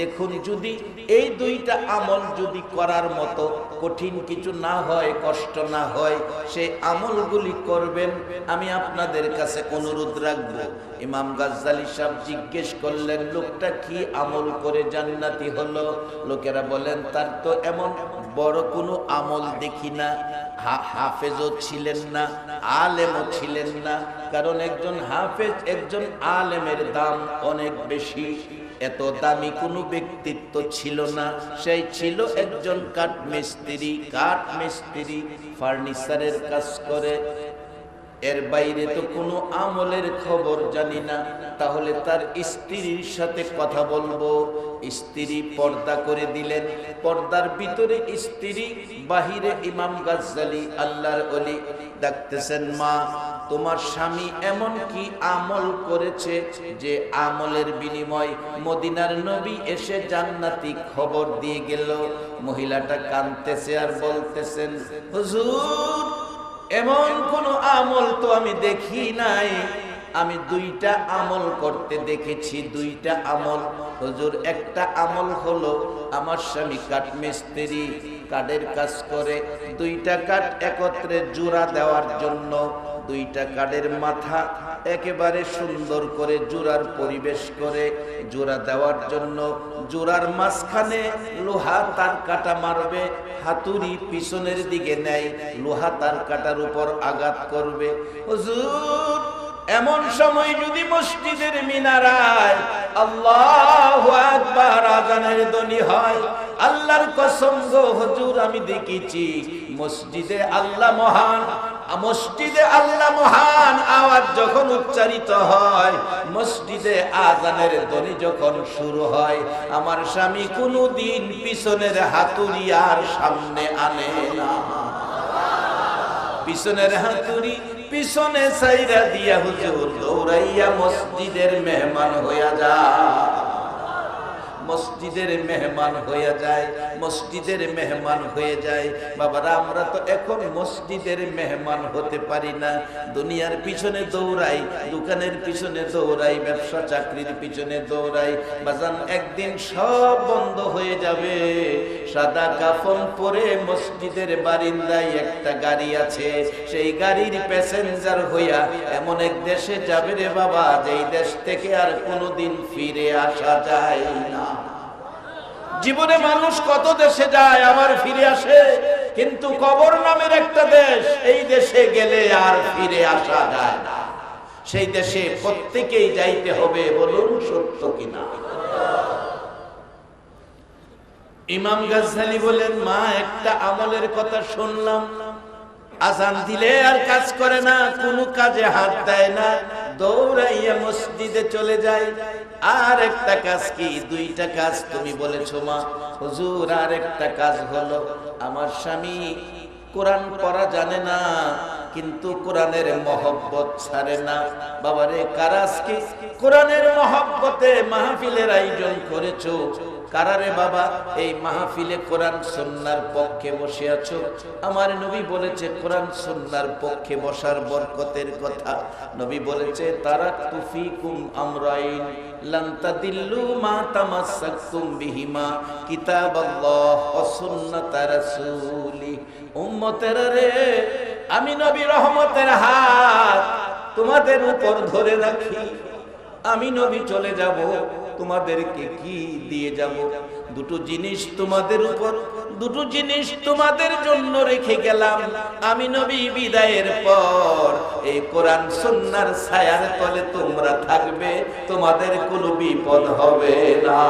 দেখুন, যদি এই দুইটা আমল যদি করার মতো কঠিন কিছু না হয়, কষ্ট না হয় সেই আমলগুলি করবেন, আমি আপনাদের কাছে অনুরোধ রাখব। ইমাম গাজ্জালি সাহেব জিজ্ঞেস করলেন, লোকটা কি আমল করে জান্নাতি হলো? লোকেরা বলেন, তার তো এমন বড় কোনো আমল দেখি না। হাফেজও ছিলেন না, আলেমও ছিলেন না। কারণ একজন হাফেজ একজন আলেমের দাম অনেক বেশি। এত দামি কোনো ব্যক্তিত্ব ছিল না। সেই ছিল একজন কাঠ মিস্ত্রি কাঠ মিস্ত্রি ফার্নিচারের কাজ করে। এর বাইরে তো কোনো আমলের খবর জানি না। তাহলে তার স্ত্রীর সাথে কথা বলব। স্ত্রী পর্দা করে দিলেন। পর্দার ভিতরে স্ত্রী, বাহিরে ইমাম গাজ্জালি, আল্লাহর অলি ডাকতেছেন, মা তোমার স্বামী এমন কি আমল করেছে যে আমলের বিনিময় মদিনার নবী এসে জান্নাতি খবর দিয়ে গেল? মহিলাটা কাঁদতেছে আর বলতেছেন, হুজুর, এমন কোন আমল তো আমি দেখি নাই। আমি দুইটা আমল করতে দেখেছি, দুইটা আমল। হুজুর, একটা আমল হলো আমার স্বামী কাঠ মিস্ত্রি কাঠের কাজ করে। দুইটা কাঠ একত্রে জোড়া দেওয়ার জন্য দুইটা কাঠের মাথা একেবারে সুন্দর করে জোড়ার পরিবেশ করে, জোড়া দেওয়ার জন্য জোড়ার মাঝখানে লোহা তার কাটা মারবে, হাতুড়ি পিছনের দিকে নেয়, লোহা তার কাটার উপর আঘাত করবে। হুজুর, এমন সময় যদি মসজিদের মিনারায় আল্লাহ আকবার, আজানের ধ্বনি হয়। আল্লাহর কসম গো হুজুর, আমি দেখেছি মসজিদে আল্লাহ মহান, মসজিদে আল্লাহ মহান আওয়াজ যখন উচ্চারিত হয়, মসজিদে আজানের ধ্বনি যখন শুরু হয়, আমার স্বামী কোনো দিন পিছনের হাতুড়ি আর সামনে আনে না। পিছনের হাতুড়ি পিছনে সাইরা দিয়া হুজুর দৌড়াইয়া মসজিদের মেহমান হইয়া যা মসজিদের মেহমান হয়ে যায়, মসজিদের মেহমান হয়ে যায়। বাবারা, আমরা তো এখন মসজিদের মেহমান হতে পারি না। দুনিয়ার পিছনে দৌড়াই, দোকানের পিছনে দৌড়াই, ব্যবসা চাকরির পিছনে দৌড়াই। বাজান, একদিন সব বন্ধ হয়ে যাবে। সাদা কাফন পরে মসজিদের বারিন্দায় একটা গাড়ি আছে। সেই গাড়ির প্যাসেঞ্জার হইয়া এমন এক দেশে যাবে রে বাবা, যেই দেশ থেকে আর কোনোদিন ফিরে আসা যায় না। জীবনে মানুষ কত দেশে যায়, আবার ফিরে আসে। কিন্তু কবর নামের একটা দেশ, এই দেশে গেলে আর ফিরে আসা যায় না। সেই দেশে প্রত্যেকেই যাইতে হবে বলুন সত্য কিনা। ইমাম গাজ্জালি বলেন, মা, একটা আমলের কথা শুনলাম। আজান দিলে আর কাজ করে না, কোনো কাজে হাত দেয় না। দৌড়াইয়া মসজিদে চলে যায়। আর একটা কাজ কি? দুইটা কাজ তুমি বলেছ মা। হুজুর, আর একটা কাজ হলো, আমার স্বামী কোরআন পড়া জানে না, কিন্তু কোরআনের মহব্বত ছাড়ে না। বাবারে কারাজ কি কোরআনের মহব্বতে মাহফিলের আয়োজন করেছ? কারারে বাবা, এই মাহফিলে কোরআন সন্ন্যার পক্ষে বসে আছো? আমার নবী বলেছে, কোরআন সন্ন্যার পক্ষে বসার বরকতের কথা। নবী বলেছে তারা তুফিকুম আমরাইন, লান তাদিল্লু মা তামাসসাকতুম বিহিমা, কিতাবাল্লাহ ওয়া সুন্নাত রাসূলি। উম্মতেরা রে আমি নবী রহমতের হাত তোমাদের উপর ধরে রাখি। আমি নবী চলে যাব। তোমাদেরকে কি দিয়ে যাব? দুটো জিনিস তোমাদের উপর, দুটো জিনিস তোমাদের জন্য রেখে গেলাম। আমি নবী বিদায়ের পর এই কোরআন সন্ন্যার ছায়ার তলে তোমরা থাকবে, তোমাদের কোনো বিপদ হবে না।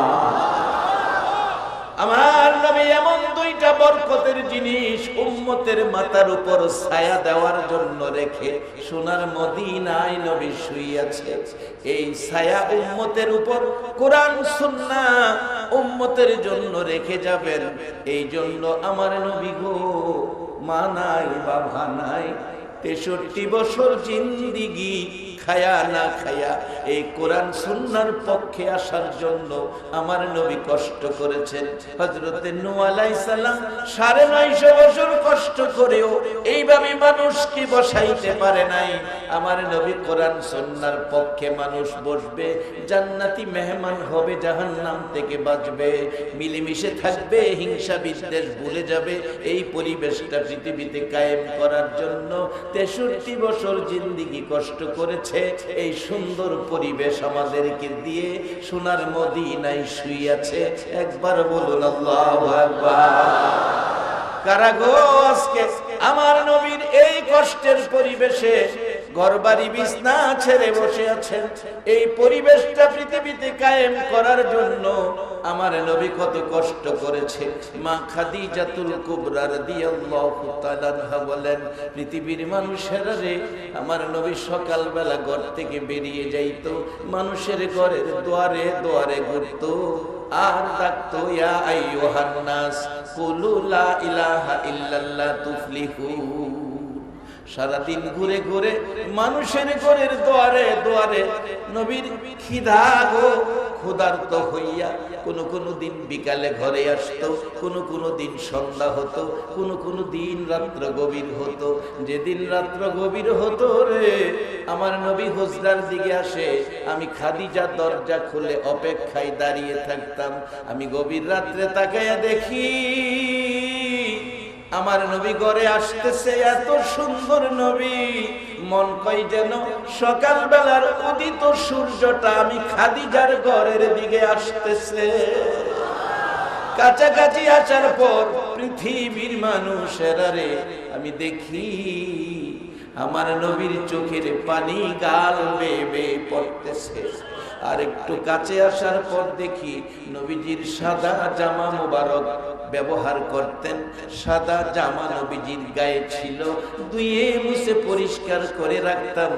আমার নবী এমন দুইটা বরকতের জিনিস উম্মতের মাথার উপর ছায়া দেওয়ার জন্য রেখে সোনার মদিনায় নবী শুইয়াছে। এই ছায়া উম্মতের উপর কোরআন, সুন্না উম্মতের জন্য রেখে যাবেন। এই জন্য আমার নবী গো, মা নাই, বাবা নাই, তেষট্টি বছর জিন্দিগি খায়া না খায়া এই কোরআন সুন্নার পক্ষে আসার জন্য আমার নবী কষ্ট করেছেন। হজরতে নু সালাম সাড়ে নয়শো বছর কষ্ট করেও এইভাবে মানুষকে বসাইতে পারে নাই? আমার নবী কোরআন সুন্নার পক্ষে মানুষ বসবে, জান্নাতি মেহমান হবে, জাহান্নাম থেকে বাঁচবে, মিলেমিশে থাকবে, হিংসা বিদ্বেষ ভুলে যাবে, এই পরিবেশটা পৃথিবীতে কায়েম করার জন্য তেষট্টি বছর জিন্দিগি কষ্ট করেছে। এই সুন্দর পরিবেশ আমাদেরকে দিয়ে সোনার মদিনায় শুইয়াছে। একবার বলুন, আল্লাহ কারাগো কারা আজকে আমার নবীর এই কষ্টের পরিবেশে বিছনা বসে এই পরিবেশটা পৃথিবীতে কায়েম করার জন্য আমার নবী কত কষ্ট করেছে। মা বলেন, পৃথিবীর মানুষেরা রে, আমার নবী সকালবেলা ঘর থেকে বেরিয়ে যাইত, মানুষের ঘরের দুয়ারে দুয়ারে ঘুরতো, আর ডাকতো, ইয়া আইয়ুহান নাস, কুলু লা ইলাহা ইল্লাল্লাহ তুফলিহুন সারাদিন ঘুরে ঘুরে মানুষের ঘরের দুয়ারে দুয়ারে নবীর খিদা গো, ক্ষুধার্ত হইয়া কোনো কোনো দিন বিকালে ঘরে আসতো, কোনো কোনো দিন সন্ধ্যা হতো, কোনো কোনো দিন রাত্র গভীর হতো। যেদিন রাত্র গভীর হতো রে, আমার নবী হুজরার দিকে আসে, আমি খাদিজা দরজা খুলে অপেক্ষায় দাঁড়িয়ে থাকতাম। আমি গভীর রাত্রে তাকাইয়া দেখি আমার নবী ঘরে আসতেছে, এত সুন্দর নবী। মন কই যেন সকাল বেলার উদিত সূর্যটা আমি খাদিজার ঘরের দিকে আসতেছে। কাছাকাছি আসার পর পৃথিবীর মানুষেরা রে, আমি দেখি আমার নবীর চোখের পানি গাল বেয়ে পড়তেছে। আর একটু কাছে আসার পর দেখি নবীজির সাদা জামা মোবারক ব্যবহার করতেন। সাদা জামা নবীজির গায়ে ছিল দুয়ে মুছে পরিষ্কার করে রাখতাম।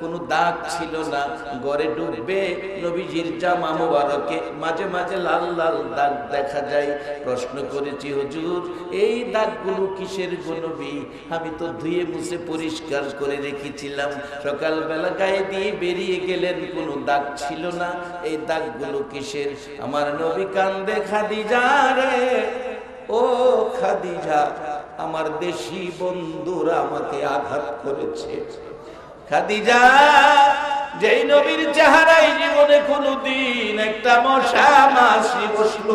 কোনো দাগ ছিল না। গড়ে ডুববে নবীজির জামা মোবারকে। মাঝে মাঝে লাল লাল দাগ দেখা যায়। প্রশ্ন করেছি, হুজুর, এই দাগগুলো কিসের গনবি আমি তো ধুয়ে মুছে পরিষ্কার করে রেখেছিলাম। সকালবেলা গায়ে দিয়ে বেরিয়ে গেলেন, কোনো দাগ ছিল না। এই দাগগুলো কিসের? আমার নবী কান্দে, খাদিজা রে, ও খাদিজা, আমার দেশি বন্ধুরা আমাকে আঘাত করেছে। খাদিজা, যেই নবীর চেহারায় জীবনে কোনদিন একটা মশা মাসি বসল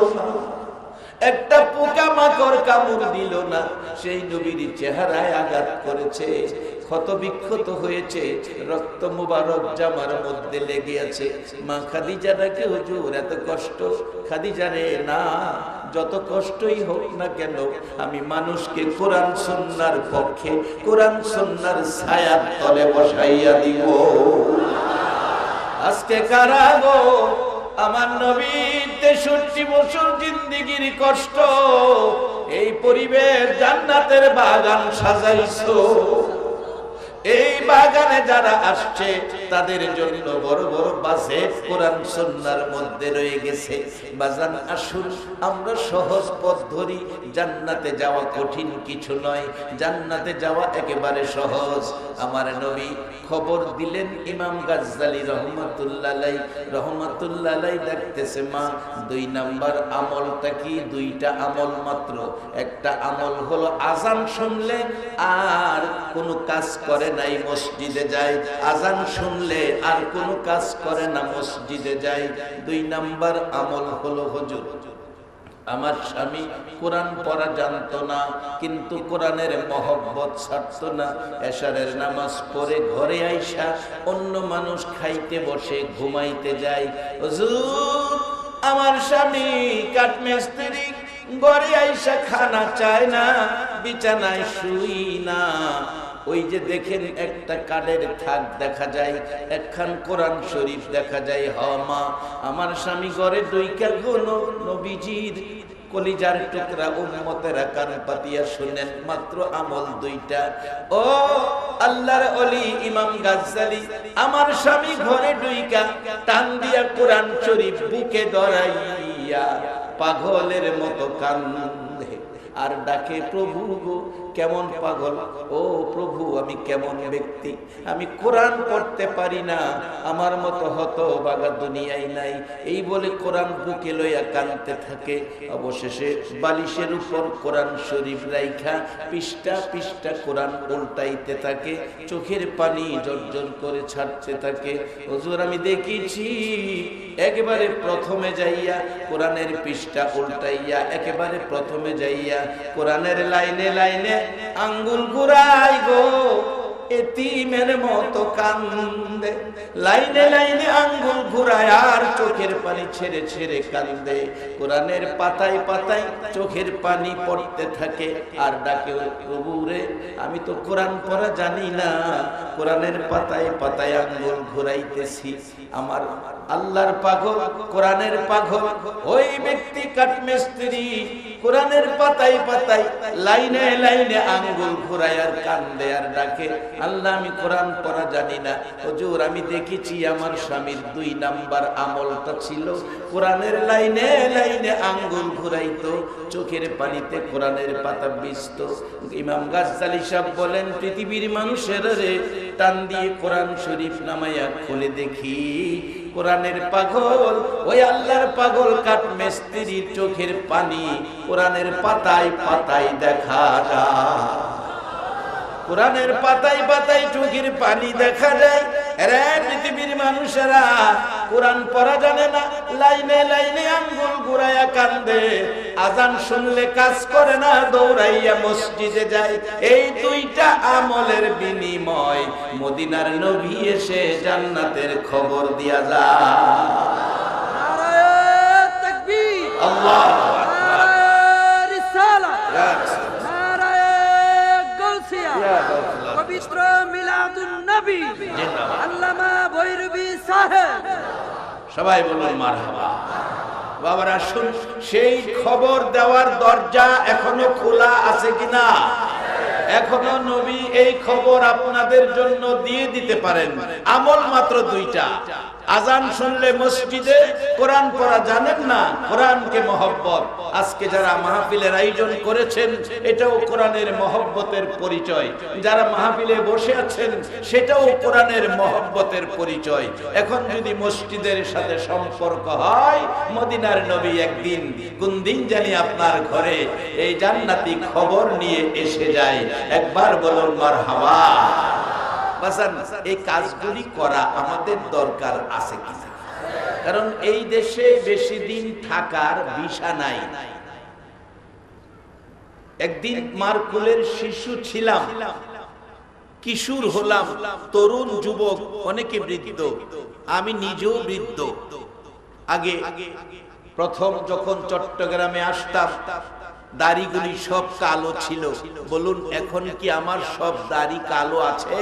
একটা পোকা মাকড় কামড় দিল না, সেই নবীর চেহারায় আঘাত করেছে। ক্ষত বিক্ষত হয়েছে, রক্ত মুবারক জামার মধ্যে লেগে আছে। মা খাদিজা ডাকে হুজুর, এত কষ্ট? খাদিজা রে, না, যত কষ্টই হোক না কেন, আমি মানুষকে কোরআন সন্ন্যার পক্ষে, কোরআন সন্ন্যার ছায়ার তলে বসাইয়া দিব। আজকে কারা গো? আমার নবীর তেষট্টি বছর জিন্দিগির কষ্ট, এই পরিবেশ জান্নাতের বাগান সাজাইছো। এই বাগানে যারা আসছে, তাদের জন্য বড় বড় বাসে কোরআন সন্ন্যার মধ্যে রয়ে গেছে। বাজান, আসুন, আমরা সহজ পথ ধরি। জান্নাতে যাওয়া কঠিন কিছু নয়। জান্নাতে যাওয়া একেবারে সহজ। আমার নবী খবর দিলেন ইমাম গাজ্জালি রহমতুল্লাহ রহমতুল্লাহ দেখতেছে, মা, দুই নাম্বার আমলটা কি? দুইটা আমল মাত্র। একটা আমল হলো আজান শুনলে আর কোনো কাজ করে নাই মসজিদে যায় আজান শুনলে আর কোনো কাজ করে না মসজিদে যায় দুই নাম্বার আমল হলো হুজুর। আমার স্বামী কোরআন পড়া জানতো না, কিন্তু কোরআনের মহব্বত ছাড়তো না। এশারের নামাজ পড়ে ঘরে আইসা অন্য মানুষ খাইতে বসে, ঘুমাইতে যায় আমার স্বামী কাঠমিস্ত্রি ঘরে আইসা খানা চায় না, বিছানায় শুই না। ওই যে দেখেন একটা কাঠের থাক দেখা যায়, একখান কোরআন শরীফ দেখা যায়, হ মা, আমার স্বামী ঘরে দুইকা গুণ নবীজির কলিজার টুকরা উম্মতেরা কান পাতিয়া শুনেন, মাত্র আমল দুইটা। ও আল্লাহর অলি ইমাম গাজ্জালি, আমার স্বামী ঘরে দুইকা টান দিয়া কোরআন শরীফ বুকে ধরাইয়া পাগলের মতো কান্দে। আর ডাকে প্রভু গো কেমন পাগল? ও প্রভু, আমি কেমন ব্যক্তি? আমি কোরআন পড়তে পারি না। আমার মতো হত বাগা দুনিয়ায় নাই। এই বলে কোরআন বুকে লইয়া কানতে থাকে। অবশেষে বালিশের উপর কোরআন শরীফ রাইখা পৃষ্ঠা পৃষ্ঠা কোরআন উল্টাইতে থাকে। চোখের পানি জর্জর করে ছাড়তে থাকে। হুজুর, আমি দেখেছি একেবারে প্রথমে যাইয়া কোরআনের পৃষ্ঠা উল্টাইয়া, একেবারে প্রথমে যাইয়া কোরআনের লাইনে লাইনে আঙ্গুল ঘুরাই গো। এতিমের মতো কান্দে। লাইনে লাইনে আঙ্গুল ঘুরায় আর চোখের পানি ছেড়ে ছেড়ে কান্দে। কোরআনের পাতায় পাতায় চোখের পানি পড়তে থাকে আর ডাকে প্রভু রে, আমি তো কোরআন পড়া জানি না। কোরআনের পাতায় পাতায় আঙ্গুল ঘুরাইতেছি। আমার আল্লাহর পাগল, কোরআনের পাগল, ওই ব্যক্তি কাঠমিস্ত্রি। কোরআনের পাতায় পাতায় লাইনে লাইনে আঙ্গুল ঘুরায় আর কান্দে আর ডাকে আল্লাহ, আমি কোরআন পড়া জানি না। হুজুর, আমি দেখেছি আমার স্বামীর দুই নাম্বার আমলটা ছিল। কোরআনের লাইনে লাইনে আঙ্গুল ঘুরাইতো, চোখের পানিতে কোরআনের পাতা বিস্ত ইমাম গাজ্জালি সাহেব বলেন, পৃথিবীর মানুষের রে, টান দিয়ে কোরআন শরীফ নামাইয়া খুলে দেখি। কোরআনের পাগল, ওই আল্লাহর পাগল কাঠ মিস্ত্রির চোখের পানি কোরআনের পাতায় পাতায় দেখা যায়। কোরআনের পাতায় পাতায় চোখের পানি দেখা যায়। রে পৃথিবীর মানুষেরা কোরআন পড়া জানে না। লাইনে লাইনে আঙ্গুল ঘুরাইয়া কান্দে। আজান শুনলে কাজ করে না দৌড়াইয়া মসজিদে যায়। এই দুইটা আমলের বিনিময় মদিনার নবী এসে জান্নাতের খবর দিয়া যায়। তাকবীর। আল্লাহ পবিত্র মিলাদুন নবী। আল্লামা ভৈরবী সাহেব। সবাই বলুন মারহাবা। বাবারা, শুন, সেই খবর দেওয়ার দরজা এখনও খোলা আছে কিনা? এখনও নবী এই খবর আপনাদের জন্য দিয়ে দিতে পারেন। আমল মাত্র দুইটা। আজান শুনলে মসজিদে কোরআন পড়া জানেন না, কোরআনকে মহব্বত। আজকে যারা মাহফিলের আয়োজন করেছেন, এটাও কোরআনের মহব্বতের পরিচয়। যারা মাহফিলে বসে আছেন, সেটাও কোরআনের মহব্বতের পরিচয়। এখন যদি মসজিদের সাথে সম্পর্ক হয়, মদিনার নবী একদিন কোন দিন জানি আপনার ঘরে এই জান্নাতি খবর নিয়ে এসে যায়। একবার বলুন মার হাওয়া বাসান এই কাজগুলি করা আমাদের দরকার আছে কিনা কারণ এই দেশে বেশি দিন থাকার বিষা নাই একদিন মারকুলের শিশু ছিলাম কিশোর হলাম তরুণ যুবক অনেকে বৃদ্ধ আমি নিজেও বৃদ্ধ আগে প্রথম যখন চট্টগ্রামে আসতাম দাড়িগুলি সব কালো ছিল। বলুন, এখন কি আমার সব দাড়ি কালো আছে?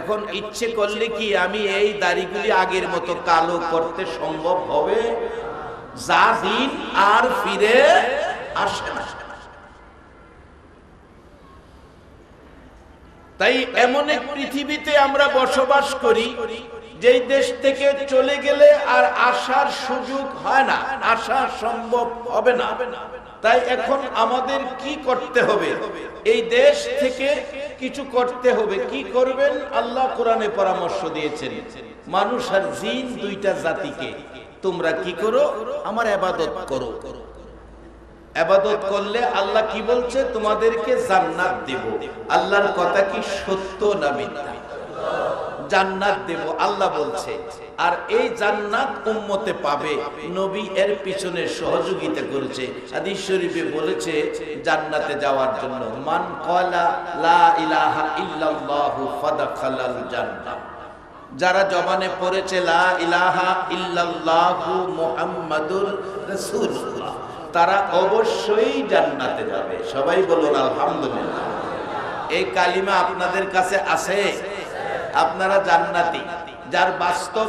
এখন ইচ্ছে করলে কি আমি এই দাড়িগুলি আগের মতো কালো করতে সম্ভব হবে? যা দিন আর ফিরে আসে না। তাই এমন এক পৃথিবীতে আমরা বসবাস করি, যেই দেশ থেকে চলে গেলে আর আসার সুযোগ হয় না, আসা সম্ভব হবে না। তাই এখন আমাদের কি করতে হবে? এই দেশ থেকে কিছু করতে হবে। কি করবেন? আল্লাহ কোরআনে পরামর্শ দিয়েছেন, মানুষ আর জিন দুইটা জাতিকে। তোমরা কি করো? আমার আবাদত করো। আবাদত করলে আল্লাহ কি বলছে? তোমাদেরকে জান্নাত দেব। আল্লাহর কথা কি সত্য না মিথ্যা? জান্নাত দেব, আল্লাহ বলছে। আর এই জান্নাত উম্মতে পাবে, নবী এর পিছনে সহযোগিতা করেছে। হাদিস শরীফে বলেছে, জান্নাতে যাওয়ার জন্য, মান ক্বালা লা ইলাহা ইল্লাল্লাহু ফাদাখালাল জান্নাত যারা জবানে পড়েছে, লা ইলাহা ইল্লাল্লাহু মুহাম্মাদুর রাসূলুল্লাহ, তারা অবশ্যই জান্নাতে যাবে। সবাই বলুন, আলহামদুলিল্লাহ। এই কালিমা আপনাদের কাছে আছে? আপনারা জান্নাতি। যার বাস্তব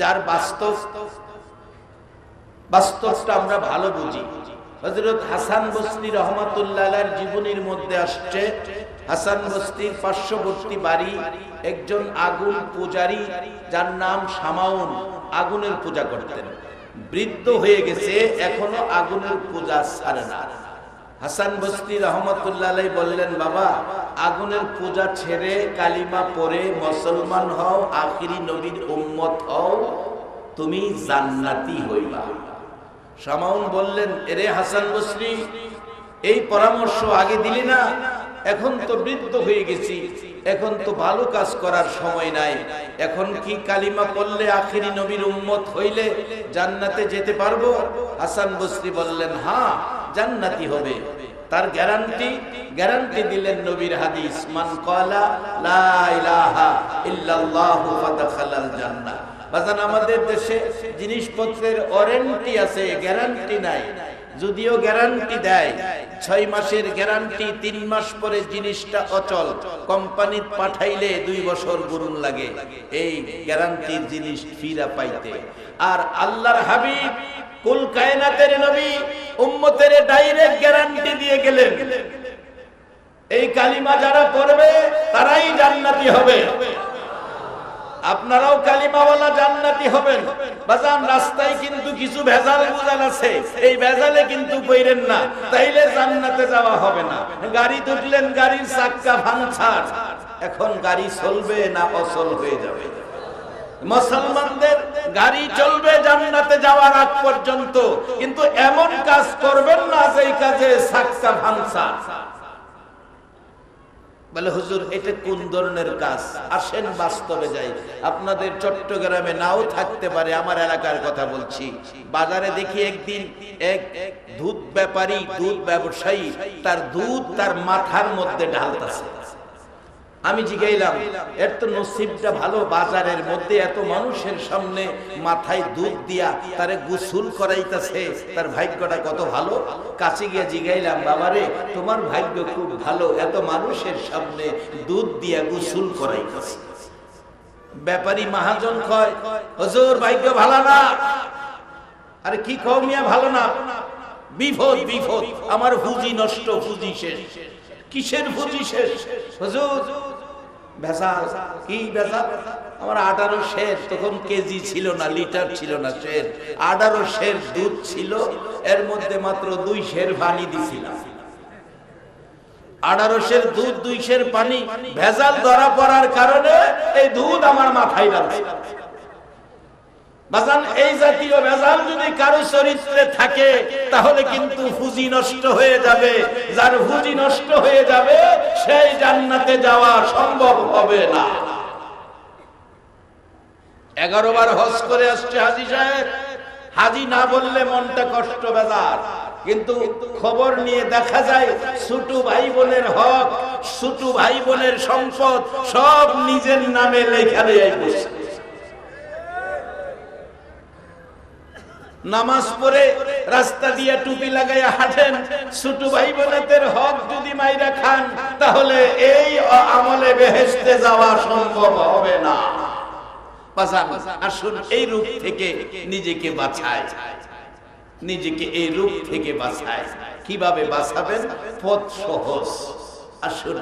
যার বাস্তব, বাস্তবটা আমরা ভালো বুঝি। হজরত হাসান বস্তি রহমাতুল্লাহ জীবনীর মধ্যে আসছে। হাসান বস্তির পার্শ্ববর্তী বাড়ি একজন আগুন পূজারী, যার নাম সামাউন আগুনের পূজা করতেন। বৃদ্ধ হয়ে গেছে, এখনও আগুনের পূজা ছাড়ে না। হাসান বস্তি রহমতুল্লাহ বললেন, বাবা, আগুনের পূজা ছেড়ে কালিমা পরে মুসলমান হও, আখিরি নবীর উম্মত হও, তুমি জান্নাতি হইবা। সামাউন বললেন, এরে হাসান বসরি এই পরামর্শ আগে দিলি না, এখন তো বৃদ্ধ হয়ে গেছি, এখন তো ভালো কাজ করার সময় নাই, এখন কি কালিমা পড়লে আখিরি নবীর উম্মত হইলে জান্নাতে যেতে পারব? হাসান বসরি বললেন হ্যাঁ জান্নাতি হবে। তার গ্যারান্টি গ্যারান্টি দিলেন নবীর হাদিস, মান ক্বালা লা ইলাহা ইল্লাল্লাহু ফাদাখালাল জান্নাহ। বাজান, আমাদের দেশে জিনিসপত্রের ওয়ারেন্টি আছে, গ্যারান্টি নাই। যদিও গ্যারান্টি দেয়, ছয় মাসের গ্যারান্টি, তিন মাস পরে জিনিসটা অচল। কোম্পানি পাঠাইলে দুই বছর গুরুন লাগে। এই গ্যারান্টির জিনিস ফিরা পাইতে। আর আল্লাহর হাবিব কুল কায়নাতের নবী উম্মতের ডাইরেক্ট গ্যারান্টি দিয়ে গেলেন। এই কালিমা যারা পড়বে, তারাই জান্নাতি হবে। আপনারাও কালিমাওয়ালা জান্নাতি হবেন। বাজান, রাস্তায় কিন্তু কিছু ভেজাল বুজাল আছে। এই ভেজালে কিন্তু বইরেন না। তাইলে জান্নাতে যাওয়া হবে না। গাড়ি তুললেন, গাড়ির চাক্কা ভাঙছাড়। এখন গাড়ি চলবে না অচল হয়ে যাবে? মুসলমানদের গাড়ি চলবে জান্নাতে যাওয়ার আগ পর্যন্ত। কিন্তু এমন কাজ করবেন না যে কাজে চাক্কা ভাঙছাড় বলে, হুজুর, এটা কোন ধরনের কাজ? আসেন বাস্তবে যাই। আপনাদের চট্টগ্রামে নাও থাকতে পারে, আমার এলাকার কথা বলছি। বাজারে দেখি একদিন এক দুধ ব্যাপারী, দুধ ব্যবসায়ী, তার দুধ তার মাথার মধ্যে ঢালতেছে। আমি জিগাইলাম, এর তো নসিবটা ভালো, বাজারের মধ্যে এত মানুষের সামনে মাথায় দুধ দিয়া তারে গুসুল করাইতেছে, তার ভাগ্যটা কত ভালো? কাছে গিয়ে জিগাইলাম, বাবারে, তোমার ভাগ্য খুব ভালো, এত মানুষের সামনে দুধ দিয়া গুসুল করাইতেছে। ব্যাপারী মহাজন কয়, হজুর, ভাগ্য ভালো না। আরে কি কও মিয়া, ভালো না? বিপদ বিপদ, আমার পুঁজি নষ্ট, পুঁজি শেষ। কিসের পুঁজি শেষ? হুজুর ভেজাল, কি ভেজাল? আমার আঠারো শের, তখন কেজি ছিল না, লিটার ছিল না শের। আঠারো শের দুধ ছিল, এর মধ্যে মাত্র দুই শের পানি দিছিলাম। আনারসের দুধ, দুই শের পানি, ভেজাল ধরা পড়ার কারণে এই দুধ আমার মাথায় লাগছে বাজান, এই জাতীয় ভেজাল যদি কারও চরিত্রে থাকে, তাহলে কিন্তু ফুজি নষ্ট হয়ে যাবে। যার ফুজি নষ্ট হয়ে যাবে, সেই জান্নাতে যাওয়া সম্ভব হবে না। এগারো বার হজ করে আসছে হাজি সাহেব। হাজি না বললে মনটা কষ্ট বেজার। কিন্তু খবর নিয়ে দেখা যায়, ছোটু ভাই বোনের হক, ছোটু ভাই বোনের সম্পদ সব নিজের নামে লেখা দেয় বসে নামাজ পড়ে রাস্তা দিয়ে টুপি লাগাইয়া হাঁটেন। ছোট ভাই বোনেদের হক যদি মাইরা খান, তাহলে এই আমলে বেহেস্তে যাওয়া সম্ভব হবে না। আসুন এই রূপ থেকে নিজেকে নিজেকে এই রূপ থেকে বাঁচায় কীভাবে বাঁচাবেন পথ সহজ। আসুন,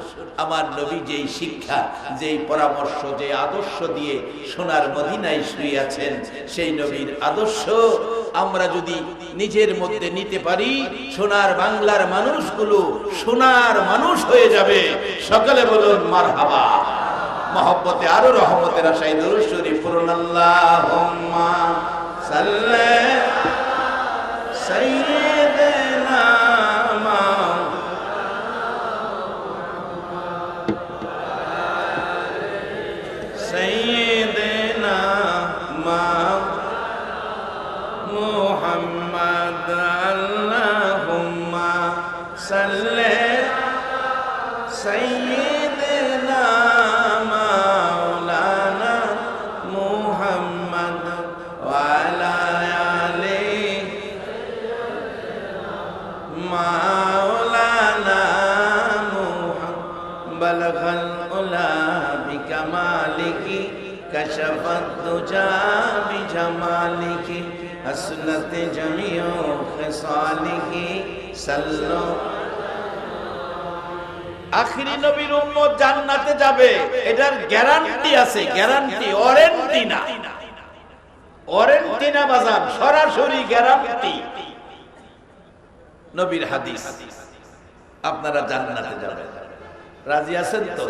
আমার নবী যেই শিক্ষা, যেই পরামর্শ যে আদর্শ দিয়ে সোনার মদিনায় শুয়েছেন সেই নবীর আদর্শ আমরা যদি নিজের মধ্যে নিতে পারি, সোনার বাংলার মানুষগুলো সোনার মানুষ হয়ে যাবে। সকালে বলুন মার হাবা মহব্বতে আরও রহমতের আশাই দরুশ্বরী ফুরন আল্লাহ সাল্লে সাইয়্যিদিনা तुझा भी जमाल की, हसनत जमियो खसाल की আখরি নবীর উম্মত জান্নাতে যাবে এটার গ্যারান্টি আছে গ্যারান্টি ওয়ারেন্টি না। ওয়ারেন্টি না বাজান, সরাসরি গ্যারান্টি নবীর হাদিস, আপনারা জান্নাতে যাবেন। রাজি আছেন তো?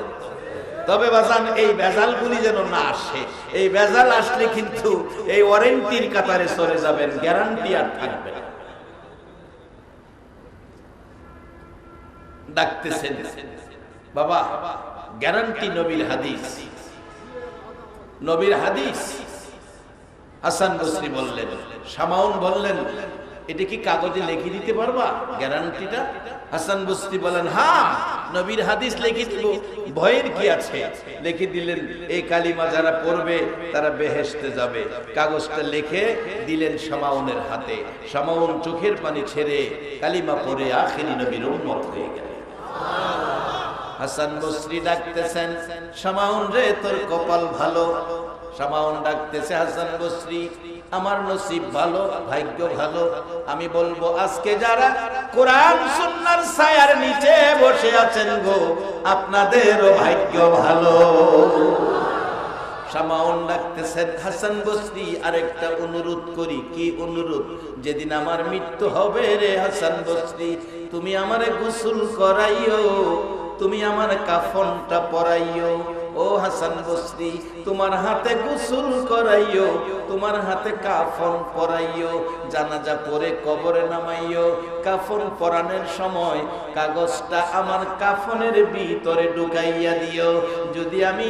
তবে বাজান, এই ভেজালগুলি যেন না আসে, এই ভেজাল আসলে কিন্তু এই ওয়ারেন্টির কাতারে চলে যাবেন, গ্যারান্টি আর থাকবে ডাকতেছেন, বাবা, গ্যারান্টি নবীর হাদিস। নবীর হাদিস। হাসান বসরি বললেন শামাউন বললেন, এটা কি কাগজে লিখে দিতে পারবা, গ্যারান্টিটা? হাসান বসরি বলেন হ্যাঁ। নবীর হাদিস লিখে দিব ভয়ের কি আছে? লিখে দিলেন, এই কালিমা যারা পড়বে, তারা বেহেশতে যাবে। কাগজটা লিখে দিলেন সামাউনের হাতে। সামাউন চোখের পানি ছেড়ে কালিমা পড়ে আখেরি নবীর উন্মত হয়ে গেল। হাসান বসরি ডাকতেছেন, সামাউন রে, তোর কপাল ভালো? শামাউন ডাকতেছে, হাসান বসরি, আমার নসিব ভালো, ভাগ্য ভালো। আমি বলব, আজকে যারা কোরআন সুন্নাহর ছায়ার নিচে বসে আছেন গো, আপনাদেরও ভাগ্য ভালো। সামাউন হাসান আরেকটা অনুরোধ করি। কি অনুরোধ? যেদিন আমার মৃত্যু হবে রে হাসান বসরি, তুমি আমারে গোসল করাইও, তুমি আমার কাফনটা পরাইও। হাসান বসরি তোমার হাতে গোসল করাইও, তোমার হাতে কাফন পরাইও, জানাজা পরে কবরে নামাইও। কাফন পরানোর সময় কাগজটা আমার কাফনের ভিতরে ঢুকাইয়া দিও। যদি আমি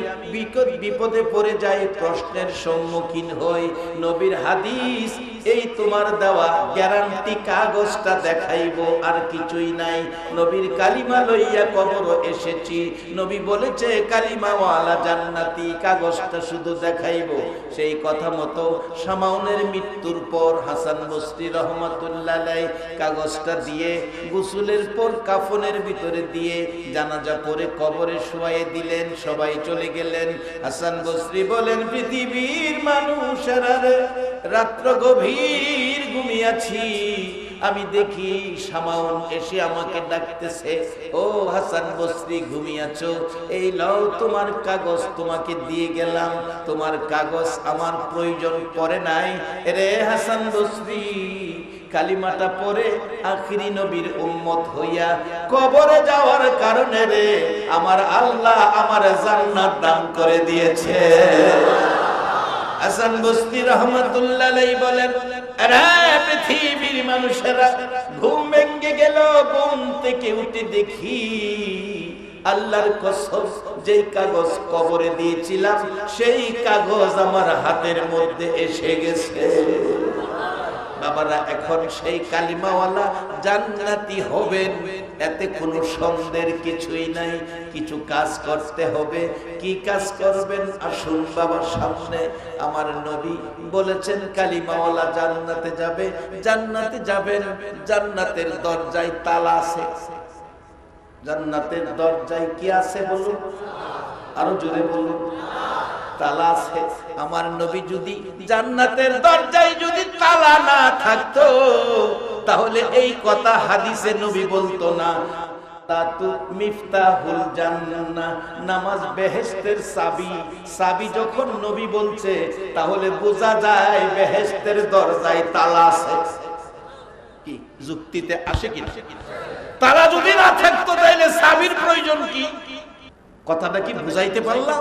বিপদ পড়ে যাই, প্রশ্নের সম্মুখীন হই। নবীর হাদিস এই তোমার দেওয়া গ্যারান্টি কাগজটা দেখাইব, আর কিছুই নাই। নবীর কালিমা লইয়া কবর এসেছি। নবী বলেছে, কালিমাওয়ালা জান্নাতি, কাগজটা শুধু দেখাইব। সেই কথা মতো সামাউনের মৃত্যুর পর হাসান বস্তি রহমাতুল্লাহ কাগজটা দিয়ে, গুসুলের পর কাফনের ভিতরে দিয়ে জানাজা পরে কবরে শুয়াইয়ে দিলেন, সবাই চলে গেলেন। হাসান বসরি বলেন, পৃথিবীর মানুষেরা রাত্র গভীর ঘুমিয়াছি। আমি দেখি সামাউন এসে আমাকে ডাকতেছে, ও হাসান বসরি, ঘুমিয়াছ? এই লও তোমার কাগজ তোমাকে দিয়ে গেলাম। তোমার কাগজ আমার প্রয়োজন পড়ে নাই। রে হাসান বসরি, কালিমাটা পরে আখিরি নবীর উম্মত হইয়া কবরে যাওয়ার কারণে রে আমার আল্লাহ আমার জান্নাত দান করে দিয়েছে। হাসান বস্তি রহমতুল্লাহ বলেন পৃথিবীর মানুষেরা, ঘুম ভেঙে গেল, ঘুম থেকে উঠে দেখি আল্লাহর কসম যেই কাগজ কবরে দিয়েছিলাম, সেই কাগজ আমার হাতের মধ্যে এসে গেছে। বাবারা, এখন সেই কালিমাওয়ালা জান্নাতি হবেন। এতে কোনো সন্দেহের কিছুই নাই। কিছু কাজ করতে হবে। কি কাজ করবেন? আসুন বাবার সামনে। আমার নবী বলেছেন, কালিমাওয়ালা জান্নাতে যাবে। জান্নাতে যাবেন। জান্নাতের দরজায় তালা আছে। জান্নাতের দরজায় কি আছে বলুন? আরও জোরে বলুন। তালা আছে। আমার নবী যদি জান্নাতের দরজায় যদি তালা না থাকতো, তাহলে এই কথা হাদিসে নবী বলতো না। নামাজ যখন নবী বলছে, তাহলে বোঝা যায় দরজায় তালা কি, যুক্তিতে আসে তারা যদি না থাকতো প্রয়োজন কি? কথাটা কি বুঝাইতে পারলাম?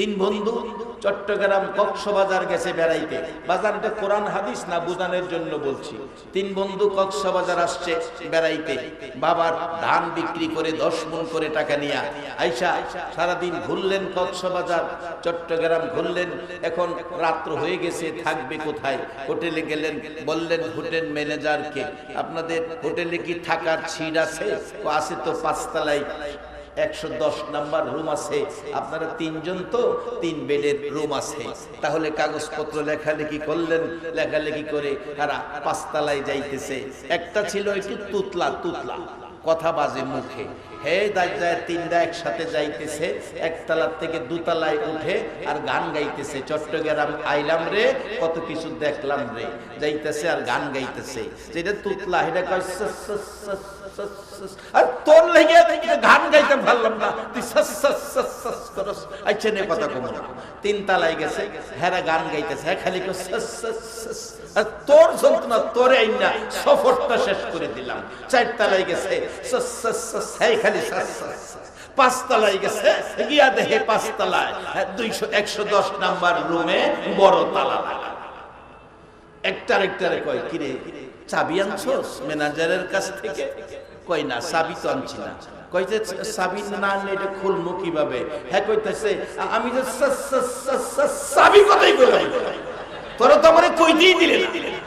তিন বন্ধু চট্টগ্রাম কক্সবাজার গেছে বেড়াইতে। বাজারটা কোরআন হাদিস না বুঝানোর জন্য বলছি। তিন বন্ধু কক্সবাজার আসছে বেড়াইতে। বাবার ধান বিক্রি করে দশ মন করে টাকা নিয়ে। আইসা সারাদিন ঘুরলেন কক্সবাজার, চট্টগ্রাম ঘুরলেন। এখন রাত্র হয়ে গেছে, থাকবে কোথায়? হোটেলে গেলেন, বললেন, হোটেল ম্যানেজারকে, আপনাদের হোটেলে কি থাকার ছিট আছে? আছে তো পাঁচতলায়। একশো দশ নাম্বার রুম আছে। আপনারা তিনজন তো, তিন বেডের রুম আছে। তাহলে কাগজপত্র লেখালেখি করলেন, লেখালেখি করে তারা পাঁচতলায় যাইতেছে। একটা ছিল একটু তুতলা তুতলা। কথা বাজে মুখে। হে দায় তিনটা একসাথে যাইতেছে, একতলার থেকে দুতলায় উঠে আর গান গাইতেছে। চট্টগ্রাম আইলাম রে, কত কিছু দেখলাম রে। যাইতেছে আর গান গাইতেছে। যেটা তুতলা এটা কয়। আর তোর লেগে গান গাইতে পারলাম না। তুই করস। আচ্ছা নে কথা তিন তালায় গেছে হ্যাঁ গান গাইতেছে। হ্যাঁ খালি। আর তোর যন্ত্রণা তোরে আইনা সফরটা শেষ করে দিলাম। চার তালায় গেছে খালি গেছে হ্যাঁ, চাবি ম্যানেজারের কাছ থেকে? না চাবি না। না আনলে এটা কীভাবে? হ্যাঁ কইতেছে আমি তো চাবি কথাই তোরা তো আমার কইতেই দিলে না।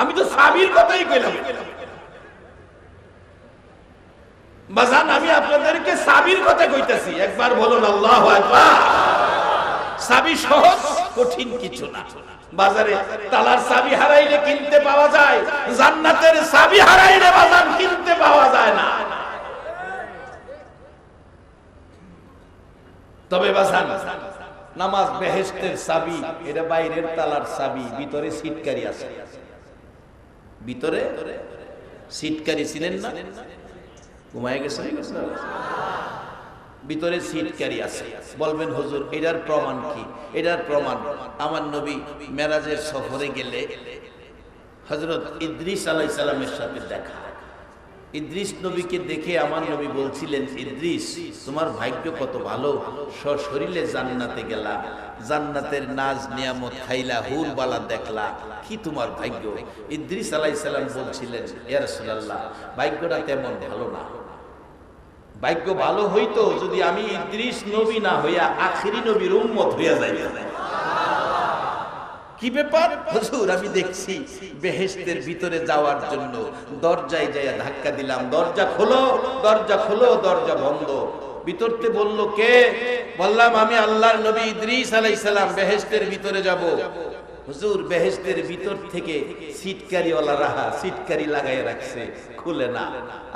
আমি তো চাবির কথাই কইলাম। বাজান, আমি আপনাদেরকে সাবির কথা কইতাছি। একবার বলুন, আল্লাহ চাবি সহজ, কঠিন কিছু না। বাজারে তালার চাবি হারাইলে কিনতে পাওয়া যায়, জান্নাতের চাবি হারাইলে বাজার কিনতে পাওয়া যায় না। তবে বাজান নামাজ বেহেস্তের চাবি, এটা বাইরের তালার চাবি, ভিতরে সিটকারি আছে। ভিতরে সিটকারি ছিলেন না? ঘুমায় গেছে ভিতরে সিটকারি আছে। বলবেন, হুজুর, এটার প্রমাণ কি? এটার প্রমাণ, আমার নবী মেরাজের সফরে গেলে হজরত ইদ্রিস আলাই সালামের সাথে দেখা। ইদ্রিস নবীকে দেখে আমার নবী বলছিলেন, ইদ্রিস, তোমার ভাগ্য কত ভালো? সশরীরে জান্নাতে গেলা, জান্নাতের নাজ, নিয়ামত খাইলা হুর বালা দেখলা, কি তোমার ভাগ্য? ইদ্রিস আলাই সালাম বলছিলেন, ইয়া রাসূলুল্লাহ, ভাগ্যটা তেমন ভালো না। ভাগ্য ভালো হইতো যদি আমি ইদ্রিস নবী না হইয়া আখিরি নবীর উম্মত হইয়া যাইতাম। কি ব্যাপার? হুজুর, আমি দেখছি বেহেশতের ভিতরে যাওয়ার জন্য দরজায় যাইয়া ধাক্কা দিলাম। দরজা খোলো দরজা খোলো, দরজা বন্ধ। ভিতরতে বলল, কে? বললাম, আমি আল্লাহর নবী ইদ্রিস আলাইহিস সালাম, বেহেশতের ভিতরে যাব। হুজুর বেহেস্তের ভিতর থেকে সিটকারিওয়ালা রাহা সিটকারি লাগাই রাখছে। খুলে না।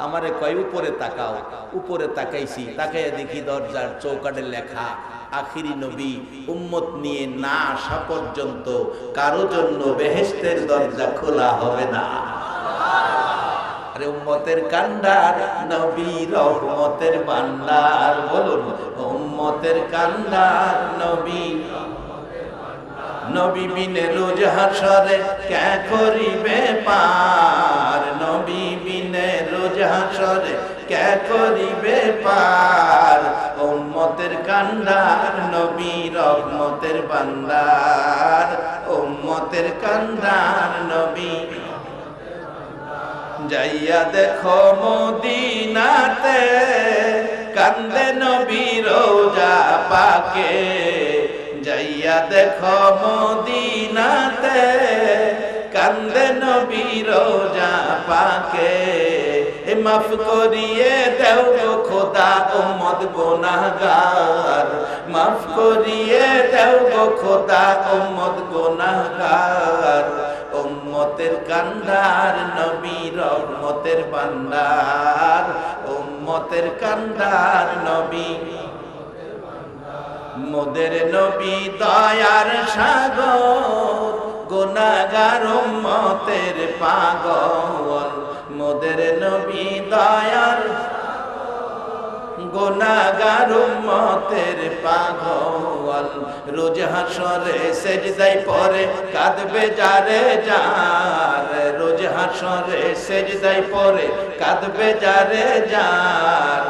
আমারে কয়, উপরে তাকাও, উপরে তাকাইছি। তাকাইয়া দেখি দরজার চৌকাটে লেখা, আখিরি নবী, উম্মত নিয়ে না আসা পর্যন্ত কারও জন্য বেহেশতের দরজা খোলা হবে না। আরে উম্মতের কান্ডার, নবী রহমতের বান্দার, বলুন, উম্মতের কান্ডার, নবী নবী বিনে রোজ হাসরে কে করিবে পার? নবী বিনে রোজ হাসরে কে করিবে পার? উম্মতের কান্দার নবী রহমতের বান্দার। উম্মতের কান্দার, নবী যাইয়া দেখো মদিনাতে, কান্দে নবী রোজা পাকে। যাইয়া দেখো মদিনাতে কান্দে নবী রোজা পাকে। এ মাফ করিয়ে দেও খোদা উম্মত গুনাহগার। মাফ করিয়ে দেও গো খোদা উম্মত গুনাহগার। উম্মতের কান্ডার নবী রহমতের বান্দার। উম্মতের কান্ডার নবী মোদের নবী দয়ার সাগর গুনাগার উম্মতের পাগল। মোদের নবী দয়ার গোনাগার উম্মতের পাগল। রোজ হাসরে সেজদাই পরে কাঁদবে যারে যার। রোজ হাসরে সেজদাই পরে কাঁদবে যারে যার।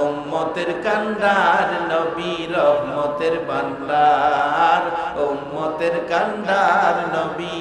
উম্মতের কান্ডার নবী রহমতের বান্দার। উম্মতের কান্ডার নবী